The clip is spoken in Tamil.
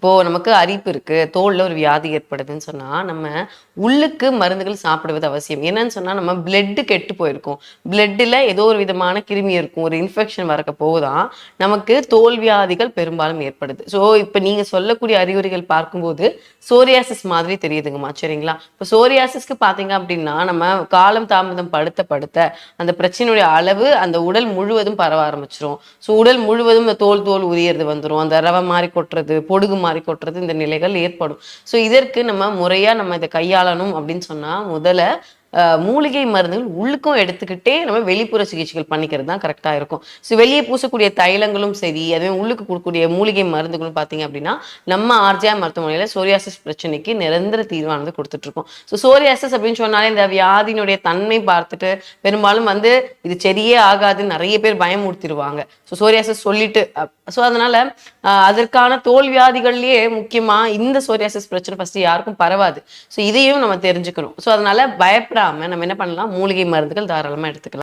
இப்போ நமக்கு அரிப்பு இருக்கு தோல்ல ஒரு வியாதி ஏற்படுதுன்னு சொன்னா நம்ம உள்ளுக்கு மருந்துகள் சாப்பிடுவது அவசியம். என்னன்னு சொன்னா நம்ம பிளட்டு கெட்டு போயிருக்கும். பிளட்ல ஏதோ ஒரு விதமான கிருமி இருக்கும் ஒரு இன்ஃபெக்ஷன் வரக்க போகுதான் நமக்கு தோல் வியாதிகள் பெரும்பாலும் ஏற்படுது. ஸோ இப்போ நீங்க சொல்லக்கூடிய அறிகுறிகள் பார்க்கும்போது சோரியாசிஸ் மாதிரி தெரியுதுங்கம்மா சரிங்களா? இப்போ சோரியாசிஸ்க்கு பார்த்தீங்க அப்படின்னா நம்ம காலம் தாமதம் படுத்த படுத்த அந்த பிரச்சனையுடைய அளவு அந்த உடல் முழுவதும் பரவ ஆரம்பிச்சிரும். ஸோ உடல் முழுவதும் தோல் தோல் உரியறது வந்துடும் அந்த ரவை மாதிரி கொட்டுறது பொடுகு மாதிரி கொட்டுறது இந்த நிலைகள் ஏற்படும். ஸோ இதற்கு நம்ம முறையா நம்ம இதை கையாளணும் அப்படின்னு சொன்னா முதல்ல மூலிகை மருந்துகள் உள்ளுக்கும் எடுத்துக்கிட்டே நம்ம வெளிப்புற சிகிச்சைகள் பண்ணிக்கிறது தான் கரெக்டாக இருக்கும். ஸோ வெளியே பூசக்கூடிய தைலங்களும் சரி அதே உள்ளுக்கு கொடுக்கக்கூடிய மூலிகை மருந்துகளும் பார்த்தீங்க அப்படின்னா நம்ம ஆர்ஜியா மருத்துவமனையில் சோரியாசிஸ் பிரச்சனைக்கு நிரந்தர தீர்வானது கொடுத்துட்டு இருக்கோம். ஸோ சோரியாசிஸ் அப்படின்னு சொன்னாலே இந்த வியாதியினுடைய தன்மை பார்த்துட்டு பெரும்பாலும் வந்து இது சரியே ஆகாதுன்னு நிறைய பேர் பயமுறுத்திடுவாங்க. ஸோ சோரியாசிஸ் சொல்லிட்டு ஸோ அதனால அதற்கான தோல் வியாதிகள்லயே முக்கியமா இந்த சோரியாசிஸ் பிரச்சனை ஃபஸ்ட்டு யாருக்கும் பரவாது. ஸோ இதையும் நம்ம தெரிஞ்சுக்கணும். ஸோ அதனால பயப்படாம நம்ம என்ன பண்ணலாம்? மூலிகை மருந்துகள் தாராளமா எடுத்துக்கலாம்.